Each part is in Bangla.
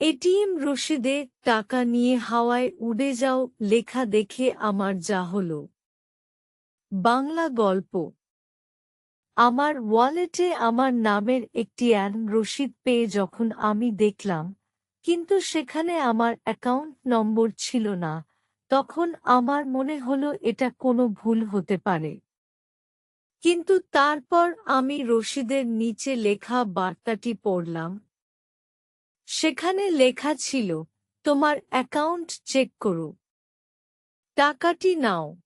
এটিএম রশিদে টাকা নিয়ে হাওয়ায় উড়ে যাও লেখা দেখে আমার যা হল। বাংলা গল্প। আমার ওয়ালেটে আমার নামের একটি অ্যান রসিদ পেয়ে যখন আমি দেখলাম, কিন্তু সেখানে আমার অ্যাকাউন্ট নম্বর ছিল না, তখন আমার মনে হলো এটা কোনো ভুল হতে পারে। কিন্তু তারপর আমি রশিদের নিচে লেখা বার্তাটি পড়লাম সেখানে লেখা ছিল, তোমার অ্যাকাউন্ট চেক করো। টাকাটি নাও।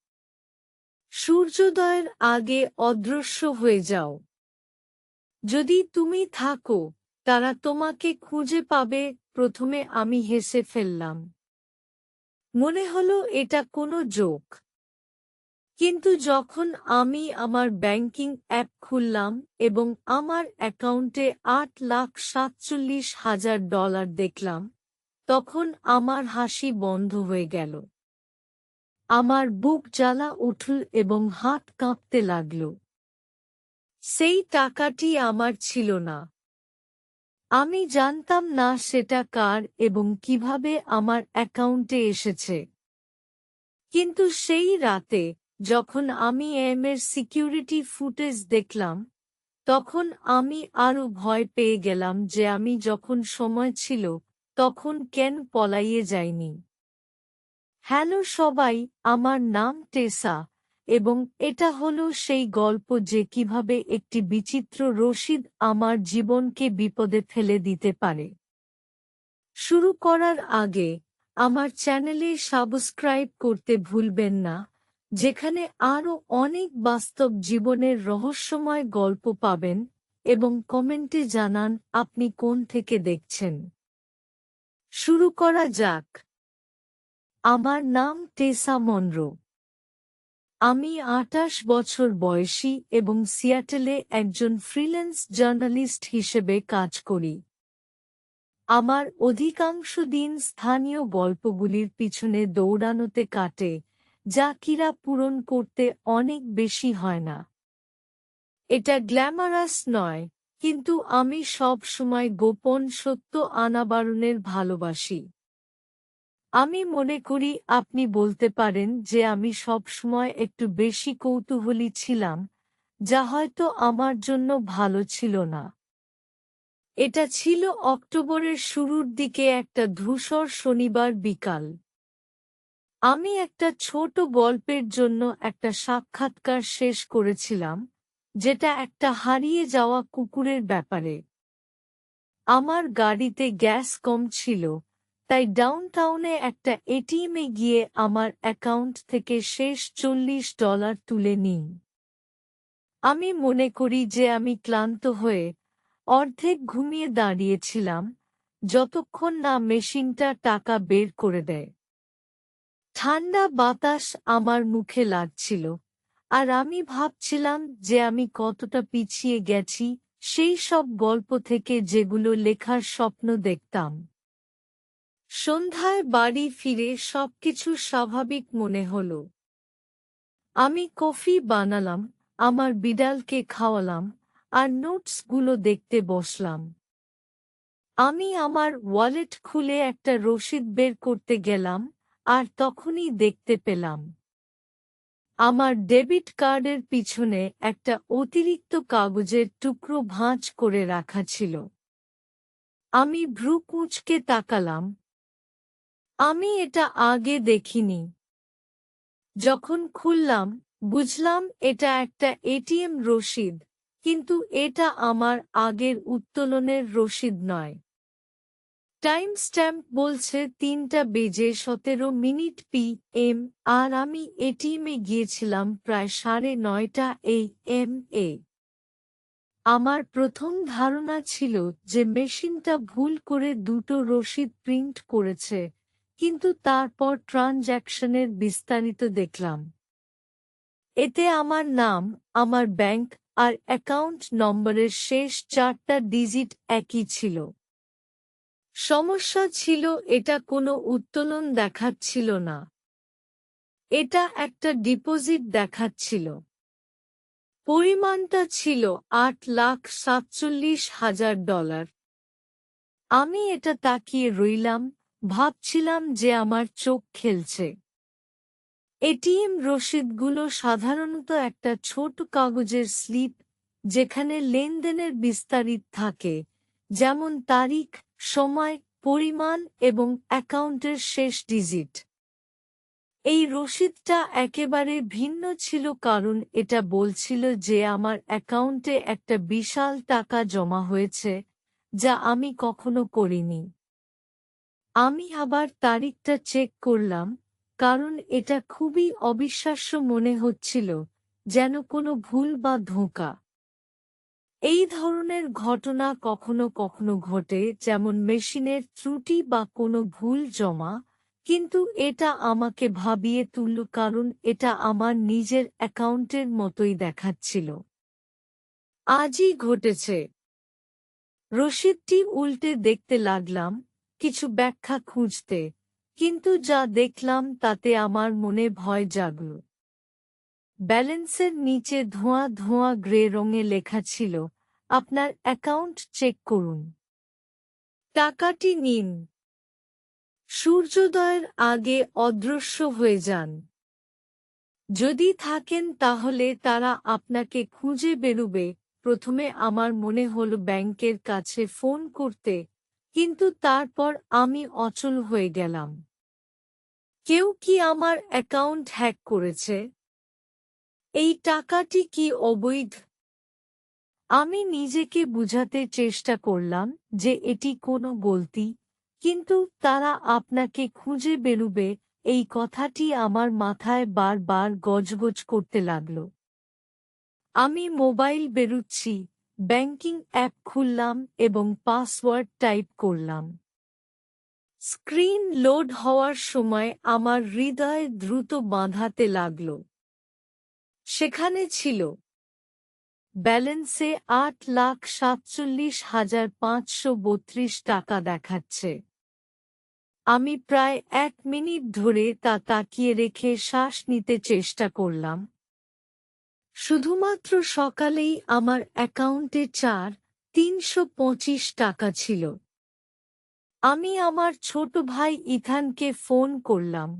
সূর্যোদয়ের আগে অদৃশ্য হয়ে যাও। যদি তুমি থাকো, তারা তোমাকে খুঁজে পাবে, প্রথমে আমি হেসে ফেললাম। মনে হলো এটা কোনো জোক। কিন্তু যখন আমি আমার ব্যাংকিং অ্যাপ খুললাম এবং আমার অ্যাকাউন্টে আট লাখ সাতচল্লিশ হাজার ডলার দেখলাম, তখন আমার হাসি বন্ধ হয়ে গেল। আমার বুক জ্বালা উঠল এবং হাত কাঁপতে লাগল। সেই টাকাটি আমার ছিল না। আমি জানতাম না সেটা কার এবং কীভাবে আমার অ্যাকাউন্টে এসেছে। কিন্তু সেই রাতে যখন আমি এম এর সিকিউরিটি ফুটেজ দেখলাম, তখন আমি আরও ভয় পেয়ে গেলাম যে আমি যখন সময় ছিল, তখন কেন পলাইয়ে যাইনি। হ্যালো সবাই, আমার নাম টেসা, এবং এটা হলো সেই গল্প যে কীভাবে একটি বিচিত্র রশিদ আমার জীবনকে বিপদে ফেলে দিতে পারে। শুরু করার আগে, আমার চ্যানেলে সাবস্ক্রাইব করতে ভুলবেন না যেখানে আরও অনেক বাস্তব জীবনের রহস্যময় গল্প পাবেন এবং কমেন্টে জানান আপনি কোন থেকে দেখছেন। শুরু করা যাক। আমার নাম টেসা মনরো। আমি আটাশ বছর বয়সী এবং সিয়াটেলে একজন ফ্রিল্যান্স জার্নালিস্ট হিসেবে কাজ করি। আমার অধিকাংশ দিন স্থানীয় গল্পগুলির পিছনে দৌড়ানোতে কাটে যা কিরা পূরণ করতে অনেক বেশি হয় না। এটা গ্ল্যামারাস নয়, কিন্তু আমি সব সময় গোপন সত্য আনাবারণের ভালোবাসি। আমি মনে করি আপনি বলতে পারেন যে আমি সব সময় একটু বেশি কৌতূহলী ছিলাম, যা হয়তো আমার জন্য ভালো ছিল না। এটা ছিল অক্টোবরের শুরুর দিকে একটা ধূসর শনিবার বিকাল। আমি একটা ছোট গল্পের জন্য একটা সাক্ষাৎকার শেষ করেছিলাম, যেটা একটা হারিয়ে যাওয়া কুকুরের ব্যাপারে। আমার গাড়িতে গ্যাস কম ছিল, তাই ডাউনটাউনে একটা এটিএমে গিয়ে আমার অ্যাকাউন্ট থেকে শেষ চল্লিশ ডলার তুলে নিই আমি মনে করি যে আমি ক্লান্ত হয়ে অর্ধেক ঘুমিয়ে দাঁড়িয়েছিলাম, যতক্ষণ না মেশিনটা টাকা বের করে দেয়। ঠান্ডা বাতাস আমার মুখে লাগছিল, আর আমি ভাবছিলাম যে আমি কতটা পিছিয়ে গেছি, সেই সব গল্প থেকে যেগুলো লেখার স্বপ্ন দেখতাম। সন্ধ্যায় বাড়ি ফিরে সবকিছু স্বাভাবিক মনে হল। আমি কফি বানালাম, আমার বিড়ালকে খাওয়ালাম, আর নোটসগুলো দেখতে বসলাম। আমি আমার ওয়ালেট খুলে একটা রসিদ বের করতে গেলাম আর তখনই দেখতে পেলাম। আমার ডেবিট কার্ডের পিছনে একটা অতিরিক্ত কাগজের টুকরো ভাঁজ করে রাখা ছিল। আমি ভ্রু কুঁচকে তাকালাম। আমি এটা আগে দেখিনি। যখন খুললাম, বুঝলাম এটা একটা এটিএম রসিদ, কিন্তু এটা আমার আগের উত্তোলনের রসিদ নয়। টাইম স্ট্যাম্প বলছে তিনটা বেজে সতেরো মিনিট পি এম আর আমি এটিএমে গিয়েছিলাম প্রায় সাড়ে নয়টা এ এম এ। আমার প্রথম ধারণা ছিল যে মেশিনটা ভুল করে দুটো রসিদ প্রিন্ট করেছে, কিন্তু তারপর ট্রানজ্যাকশনের বিস্তারিত দেখলাম। এতে আমার নাম, আমার ব্যাংক আর অ্যাকাউন্ট নম্বরের শেষ চারটা ডিজিট একই ছিল। সমস্যা ছিল, এটা কোনো উত্তোলন দেখাচ্ছিল না। এটা একটা ডিপোজিট দেখাচ্ছিল। পরিমাণটা ছিল আট লাখ সাতচল্লিশ হাজার ডলার। আমি এটা তাকিয়ে রইলাম, ভাবছিলাম যে আমার চোখ খেলছে। এটিএম রসিদগুলো সাধারণত একটা ছোট কাগজের স্লিপ, যেখানে লেনদেনের বিস্তারিত থাকে, যেমন তারিখ সময়, পরিমাণ এবং অ্যাকাউন্টের শেষ ডিজিট। এই রসিদটা একেবারে ভিন্ন ছিল কারণ এটা বলছিল যে আমার অ্যাকাউন্টে একটা বিশাল টাকা জমা হয়েছে, যা আমি কখনো করিনি। আমি আবার তারিখটা চেক করলাম, কারণ এটা খুবই অবিশ্বাস্য মনে হচ্ছিল, যেন কোনো ভুল বা ধোঁকা। এই ধরনের ঘটনা কখনো কখনো ঘটে যেমন মেশিনের ত্রুটি বা কোনো ভুল জমা, কিন্তু এটা আমাকে ভাবিয়ে তুলল কারণ এটা আমার নিজের অ্যাকাউন্টের মতোই দেখাচ্ছিল। আজই ঘটেছে। রসিদটি উল্টে দেখতে লাগলাম, কিছু ব্যাখ্যা খুঁজতে, কিন্তু যা দেখলাম তাতে আমার মনে ভয় জাগল। ব্যালেন্সের নিচে ধোঁয়া ধোঁয়া গ্রে রঙে লেখা ছিল, আপনার অ্যাকাউন্ট চেক করুন। টাকাটি নিন। সূর্যোদয়ের আগে অদৃশ্য হয়ে যান। যদি থাকেন তাহলে তারা আপনাকে খুঁজে বেরুবে, প্রথমে আমার মনে হল ব্যাংকের কাছে ফোন করতে, কিন্তু তারপর আমি অচল হয়ে গেলাম। কেউ কি আমার অ্যাকাউন্ট হ্যাক করেছে? এই টাকাটি কি অবৈধ? আমি নিজেকে বুঝাতে চেষ্টা করলাম যে এটি কোনো গলতি, কিন্তু তারা আপনাকে খুঁজে বেরুবে, এই কথাটি আমার মাথায় বারবার গজগজ করতে লাগল। আমি মোবাইল বেরুচ্ছি, ব্যাংকিং অ্যাপ খুললাম এবং পাসওয়ার্ড টাইপ করলাম। স্ক্রিন লোড হওয়ার সময় আমার হৃদয় দ্রুত বাঁধাতে লাগল। সেখানে ছিল। ব্যালেন্সে আট লাখ সাতচল্লিশ হাজার পাঁচশো বত্রিশ টাকা দেখাচ্ছে। আমি প্রায় এক মিনিট ধরে তা তাকিয়ে রেখে শ্বাস নিতে চেষ্টা করলাম। শুধুমাত্র সকালেই আমার অ্যাকাউন্টে চার, তিনশো পঁচিশ টাকা ছিল। আমি আমার ছোট ভাই ইথানকে ফোন করলাম।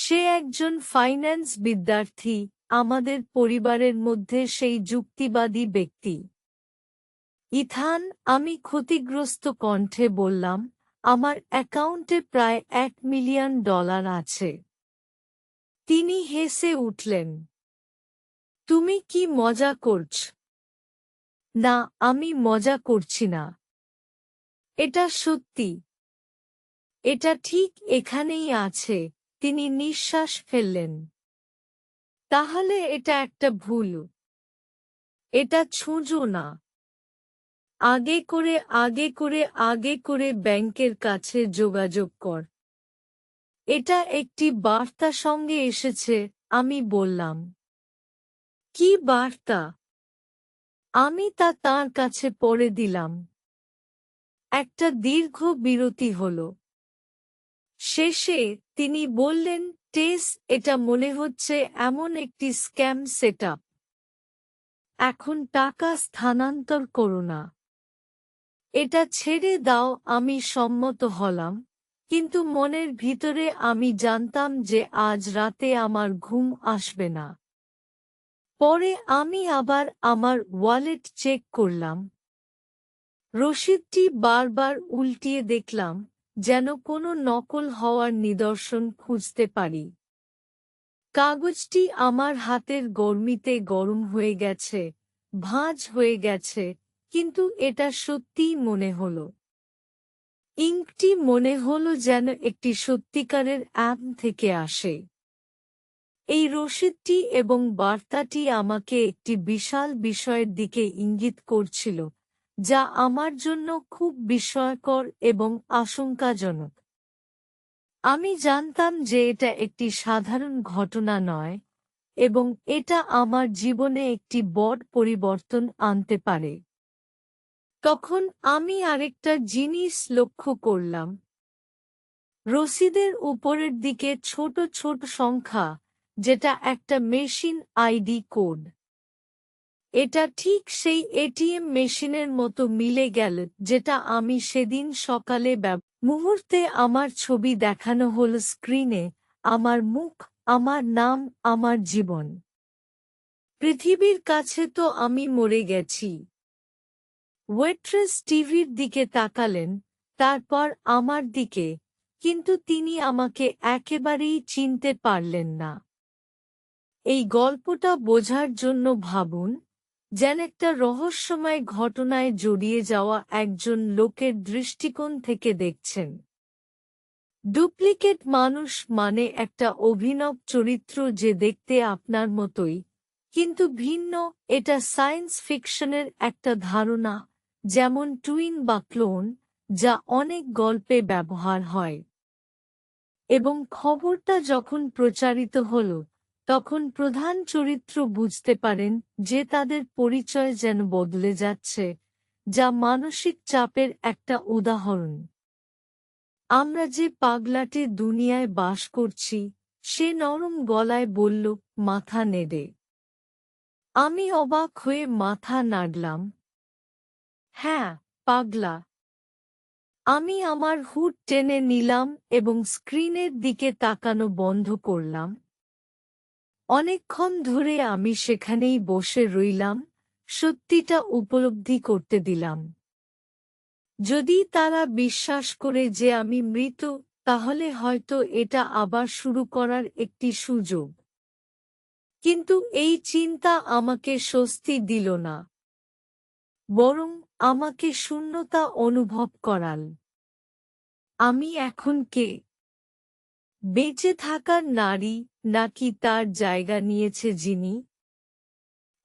সে একজন ফাইন্যান্স বিদ্যার্থী, আমাদের পরিবারের মধ্যে সেই যুক্তিবাদী ব্যক্তি। ইথান, আমি ক্ষতিগ্রস্ত কণ্ঠে বললাম, আমার অ্যাকাউন্টে প্রায় এক মিলিয়ন ডলার আছে। তিনি হেসে উঠলেন, তুমি কি মজা করছ? না, আমি মজা করছি না। এটা সত্যি। এটা ঠিক এখানেই আছে। তিনি নিঃশ্বাস ফেললেন। তাহলে এটা একটা ভুল। এটা ছুঁজো না। আগে করে আগে করে আগে করে ব্যাংকের কাছে যোগাযোগ কর। এটা একটি বার্তা সঙ্গে এসেছে, আমি বললাম। কি বার্তা? আমি তা তার কাছে পড়ে দিলাম। একটা দীর্ঘ বিরতি হল। শেষে তিনি বললেন, টেস, এটা মনে হচ্ছে এমন একটি স্ক্যাম সেট এখন টাকা স্থানান্তর করো না। এটা ছেড়ে দাও, আমি সম্মত হলাম। কিন্তু মনের ভিতরে আমি জানতাম যে আজ রাতে আমার ঘুম আসবে না। পরে আমি আবার আমার ওয়ালেট চেক করলাম। রসিদটি বারবার উল্টিয়ে দেখলাম। যেন কোনো নকল হওয়ার নিদর্শন খুঁজতে পারি। কাগজটি আমার হাতের গরমিতে গরম হয়ে গেছে, ভাঁজ হয়ে গেছে, কিন্তু এটা সত্যিই মনে হল। ইঙ্কটি মনে হল যেন একটি সত্যিকারের অ্যাপ থেকে আসে। এই রসিদটি এবং বার্তাটি আমাকে একটি বিশাল বিষয়ের দিকে ইঙ্গিত করছিল যা আমার জন্য খুব বিস্ময়কর এবং আশঙ্কাজনক। আমি জানতাম যে এটা একটি সাধারণ ঘটনা নয় এবং এটা আমার জীবনে একটি বড় পরিবর্তন আনতে পারে। তখন আমি আরেকটা জিনিস লক্ষ্য করলাম। রসিদের উপরের দিকে ছোট ছোট সংখ্যা, যেটা একটা মেশিন আইডি কোড। এটা ঠিক সেই এটিএম মেশিনের মতো মিলে গেল, যেটা আমি সেদিন সকালে ব্যব মুহূর্তে আমার ছবি দেখানো হল স্ক্রিনে, আমার মুখ, আমার নাম, আমার জীবন। পৃথিবীর কাছে তো আমি মরে গেছি। ওয়েট্রেস টিভির দিকে তাকালেন, তারপর আমার দিকে, কিন্তু তিনি আমাকে একেবারেই চিনতে পারলেন না। এই গল্পটা বোঝার জন্য ভাবুন যেন একটা রহস্যময় ঘটনায় জড়িয়ে যাওয়া একজন লোকের দৃষ্টিকোণ থেকে দেখছেন। ডুপ্লিকেট মানুষ মানে একটা অভিনব চরিত্র যে দেখতে আপনার মতোই, কিন্তু ভিন্ন, এটা সায়েন্স ফিকশনের একটা ধারণা, যেমন টুইন বা ক্লোন, যা অনেক গল্পে ব্যবহার হয়। এবং খবরটা যখন প্রচারিত হল তখন প্রধান চরিত্র বুঝতে পারেন যে তাদের পরিচয় যেন বদলে যাচ্ছে, যা মানসিক চাপের একটা উদাহরণ। আমরা যে পাগলাটে দুনিয়ায় বাস করছি, সে নরম গলায় বলল, মাথা নেড়ে। আমি অবাক হয়ে মাথা নাড়লাম। হ্যাঁ পাগলা। আমি আমার হুড টেনে নিলাম এবং স্ক্রিনের দিকে তাকানো বন্ধ করলাম। অনেকক্ষণ ধরে আমি সেখানেই বসে রইলাম, সত্যিটা উপলব্ধি করতে দিলাম। যদি তারা বিশ্বাস করে যে আমি মৃত, তাহলে হয়তো এটা আবার শুরু করার একটি সুযোগ। কিন্তু এই চিন্তা আমাকে স্বস্তি দিল না। বরং আমাকে শূন্যতা অনুভব করাল। আমি এখন কে? বেঁচে থাকার নারী নাকি তার জায়গা নিয়েছে যিনি?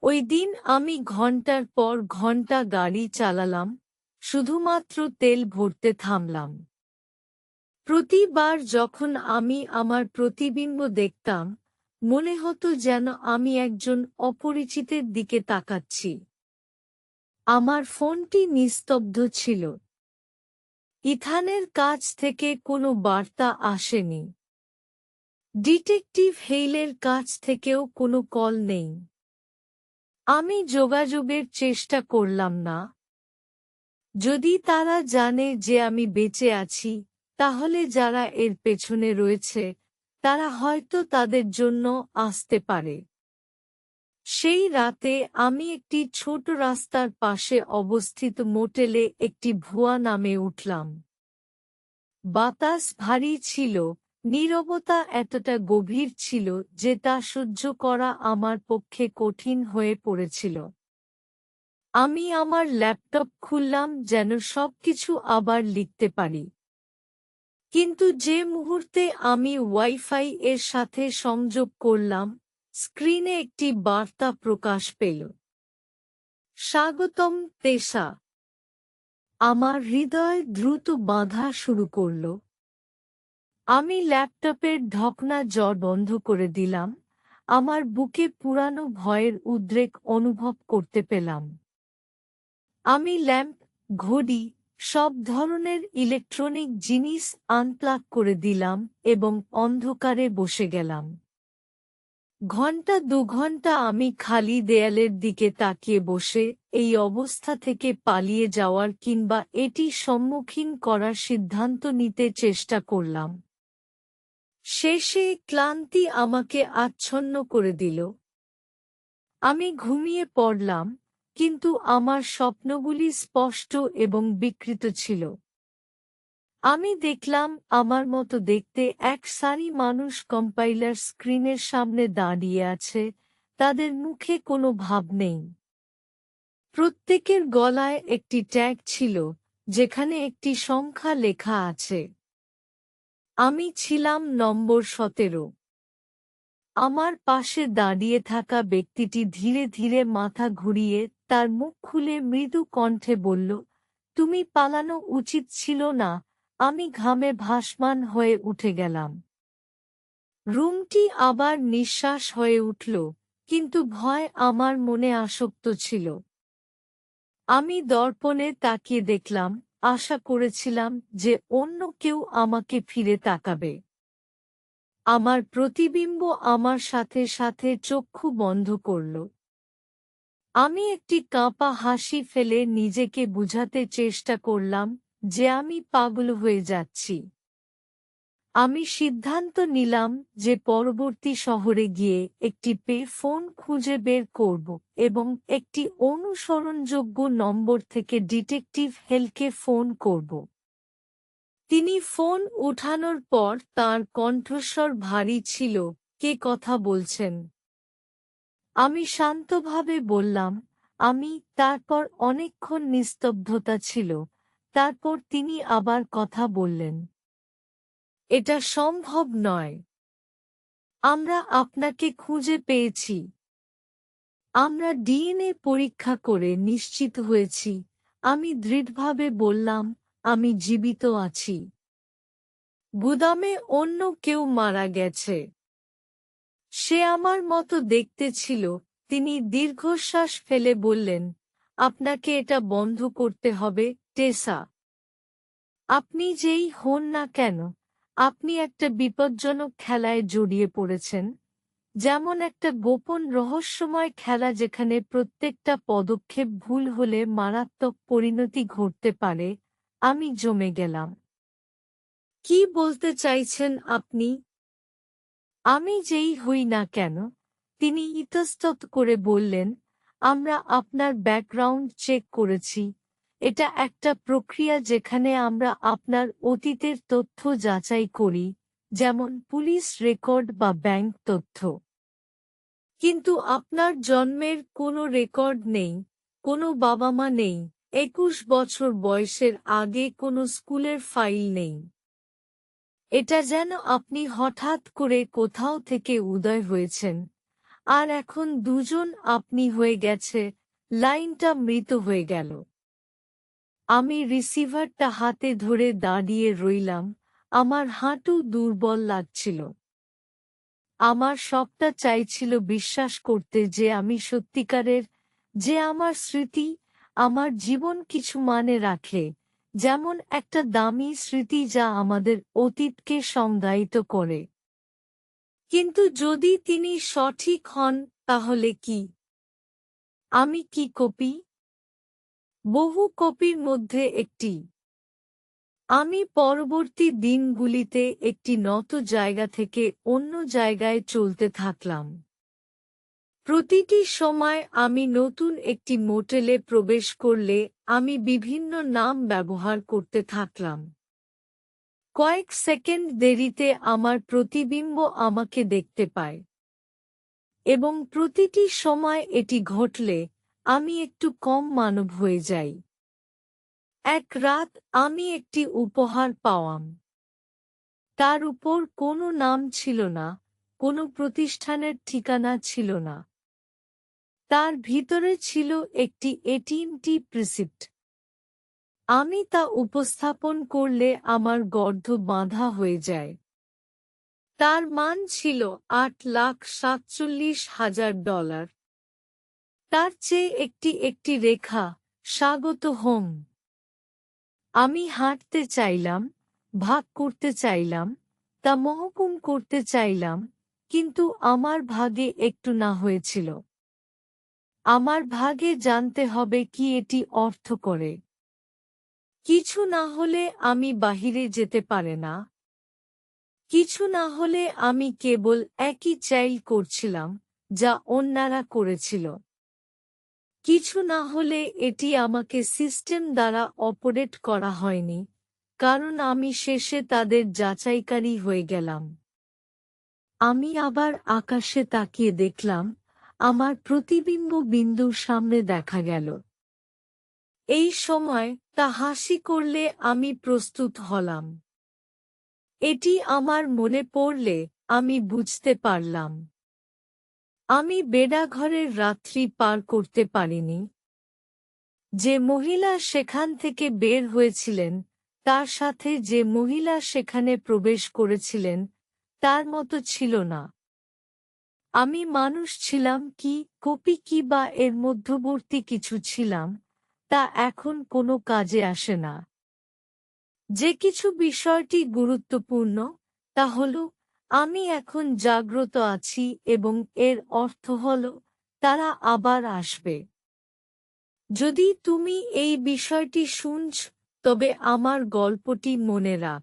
ওই দিন আমি ঘণ্টার পর ঘণ্টা গাড়ি চালালাম, শুধুমাত্র তেল ভরতে থামলাম। প্রতিবার যখন আমি আমার প্রতিবিম্ব দেখতাম, মনে হতো যেন আমি একজন অপরিচিতের দিকে তাকাচ্ছি। আমার ফোনটি নিস্তব্ধ ছিল। ইথানের কাছ থেকে কোনো বার্তা আসেনি। ডিটেকটিভ হেইলের কাছ থেকেও কোনো কল নেই। আমি যোগাযোগের চেষ্টা করলাম না। যদি তারা জানে যে আমি বেঁচে আছি, তাহলে যারা এর পেছনে রয়েছে, তারা হয়তো তাদের জন্য আসতে পারে। সেই রাতে আমি একটি ছোট রাস্তার পাশে অবস্থিত মোটেলে একটি ভুয়া নামে উঠলাম। বাতাস ভারী ছিল নীরবতা এতটা গভীর ছিল যে তা সহ্য করা আমার পক্ষে কঠিন হয়ে পড়েছিল। আমি আমার ল্যাপটপ খুললাম যেন সবকিছু আবার লিখতে পারি। কিন্তু যে মুহূর্তে আমি ওয়াইফাই এর সাথে সংযোগ করলাম, স্ক্রিনে একটি বার্তা প্রকাশ পেল। স্বাগতম পেশা আমার হৃদয় দ্রুত বাঁধা শুরু করল। আমি ল্যাপটপের ঢকনা জ্বর বন্ধ করে দিলাম। আমার বুকে পুরানো ভয়ের উদ্রেক অনুভব করতে পেলাম। আমি ল্যাম্প, ঘড়ি, সব ধরনের ইলেকট্রনিক জিনিস আনপ্লাগ করে দিলাম এবং অন্ধকারে বসে গেলাম। ঘণ্টা দু ঘণ্টা আমি খালি দেয়ালের দিকে তাকিয়ে বসে এই অবস্থা থেকে পালিয়ে যাওয়ার কিংবা এটি সম্মুখীন করার সিদ্ধান্ত নিতে চেষ্টা করলাম। শেষে ক্লান্তি আমাকে আচ্ছন্ন করে দিল। আমি ঘুমিয়ে পড়লাম, কিন্তু আমার স্বপ্নগুলি স্পষ্ট এবং বিকৃত ছিল। আমি দেখলাম আমার মতো দেখতে এক সারি মানুষ কম্পাইলার স্ক্রিনের সামনে দাঁড়িয়ে আছে, তাদের মুখে কোনো ভাব নেই। প্রত্যেকের গলায় একটি ট্যাগ ছিল, যেখানে একটি সংখ্যা লেখা আছে। আমি ছিলাম নম্বর সতেরো। আমার পাশে দাঁড়িয়ে থাকা ব্যক্তিটি ধীরে ধীরে মাথা ঘুরিয়ে তার মুখ খুলে মৃদু কণ্ঠে বলল, তুমি পালানো উচিত ছিল না, আমি ঘামে ভাসমান হয়ে উঠে গেলাম। রুমটি আবার নিঃশ্বাস হয়ে উঠল, কিন্তু ভয় আমার মনে আসক্ত ছিল। আমি দর্পণে তাকিয়ে দেখলাম আশা করেছিলাম যে অন্য কেউ আমাকে ফিরে তাকাবে। আমার প্রতিবিম্ব আমার সাথে সাথে চক্ষু বন্ধ করল। আমি একটি কাঁপা হাসি ফেলে নিজেকে বুঝাতে চেষ্টা করলাম যে আমি পাগল হয়ে যাচ্ছি। আমি সিদ্ধান্ত নিলাম যে পরবর্তী শহরে গিয়ে একটি পে ফোন খুঁজে বের করব এবং একটি অনুসরণযোগ্য নম্বর থেকে ডিটেকটিভ হেলকে ফোন করব। তিনি ফোন উঠানোর পর তার কণ্ঠস্বর ভারী ছিল, কে কথা বলছেন? আমি শান্তভাবে বললাম, আমি। তারপর অনেকক্ষণ নিস্তব্ধতা ছিল, তারপর তিনি আবার কথা বললেন এটা সম্ভব নয়। আমরা আপনাকে খুঁজে পেয়েছি। আমরা ডিএনএ পরীক্ষা করে নিশ্চিত হয়েছি। আমি দৃঢ়ভাবে বললাম, আমি জীবিত আছি। গুদামে অন্য কেউ মারা গেছে। সে আমার মতো দেখতে ছিল। তিনি দীর্ঘশ্বাস ফেলে বললেন, আপনাকে এটা বন্ধ করতে হবে, টেসা। আপনি যেই হন না কেন আপনি একটা বিপজ্জনক খেলায় জড়িয়ে পড়েছেন, যেমন একটা গোপন রহস্যময় খেলা যেখানে প্রত্যেকটা পদক্ষেপ ভুল হলে মারাত্মক পরিণতি ঘটতে পারে, আমি জমে গেলাম। কি বলতে চাইছেন আপনি? আমি যেই হই না কেন, তিনি ইতস্তত করে বললেন, আমরা আপনার ব্যাকগ্রাউন্ড চেক করেছি এটা একটা প্রক্রিয়া যেখানে আমরা আপনার অতীতের তথ্য যাচাই করি, যেমন পুলিশ রেকর্ড বা ব্যাংক তথ্য। কিন্তু আপনার জন্মের কোনো রেকর্ড নেই, কোনো বাবা মা নেই, একুশ বছর বয়সের আগে কোনো স্কুলের ফাইল নেই। এটা যেন আপনি হঠাৎ করে কোথাও থেকে উদয় হয়েছেন, আর এখন দুজন আপনি হয়ে গেছে, লাইনটা মৃত হয়ে গেল। আমি রিসিভারটা হাতে ধরে দাঁড়িয়ে রইলাম, আমার হাঁটু দুর্বল লাগছিল। আমার সবটা চাইছিল বিশ্বাস করতে যে আমি সত্যিকারের, যে আমার স্মৃতি, আমার জীবন কিছু মানে রাখে, যেমন একটা দামি স্মৃতি যা আমাদের অতীতকে সংজ্ঞায়িত করে। কিন্তু যদি তিনি সঠিক হন, তাহলে কি? আমি কি কপি? বহু কপির মধ্যে একটি। আমি পরবর্তী দিনগুলিতে একটি নত জায়গা থেকে অন্য জায়গায় চলতে থাকলাম। প্রতিটি সময় আমি নতুন একটি মোটেলে প্রবেশ করলে আমি বিভিন্ন নাম ব্যবহার করতে থাকলাম। কয়েক সেকেন্ড দেরিতে আমার প্রতিবিম্ব আমাকে দেখতে পায়। এবং প্রতিটি সময় এটি ঘটলে আমি একটু কম মানব হয়ে যাই। এক রাত আমি একটি উপহার পাওয়াম। তার উপর কোনো নাম ছিল না, কোনো প্রতিষ্ঠানের ঠিকানা ছিল না। তার ভিতরে ছিল একটি এটিএমটি প্রিসিপ্ট। আমি তা উপস্থাপন করলে আমার গর্ধ বাঁধা হয়ে যায়। তার মান ছিল আট লাখ সাতচল্লিশ হাজার ডলার। তার চেয়ে একটি একটি রেখা, স্বাগত হোম। আমি হাঁটতে চাইলাম, ভাগ করতে চাইলাম, তা মহকুম করতে চাইলাম, কিন্তু আমার ভাগে একটু না হয়েছিল। আমার ভাগে জানতে হবে কি এটি অর্থ করে। কিছু না হলে আমি বাহিরে যেতে পারে না। কিছু না হলে আমি কেবল একই চাইল করছিলাম, যা অন্যরা করেছিল। কিছু না হলে এটি আমাকে সিস্টেম দ্বারা অপারেট করা হয়নি, কারণ আমি শেষে তাদের যাচাইকারী হয়ে গেলাম। আমি আবার আকাশে তাকিয়ে দেখলাম, আমার প্রতিবিম্ব বিন্দুর সামনে দেখা গেল। এই সময় তা হাসি করলে আমি প্রস্তুত হলাম। এটি আমার মনে পড়লে আমি বুঝতে পারলাম। আমি বেডাঘরের রাত্রি পার করতে পারিনি। যে মহিলা সেখান থেকে বের হয়েছিলেন, তার সাথে যে মহিলা সেখানে প্রবেশ করেছিলেন, তার মতো ছিল না। আমি মানুষ ছিলাম কি, কপি কি বা এর মধ্যবর্তী কিছু ছিলাম, তা এখন কোনো কাজে আসে না। যে কিছু বিষয়টি গুরুত্বপূর্ণ, তা হল আমি এখন জাগ্রত আছি এবং এর অর্থ হল, তারা আবার আসবে। যদি তুমি এই বিষয়টি শুনছ, তবে আমার গল্পটি মনে রাখ।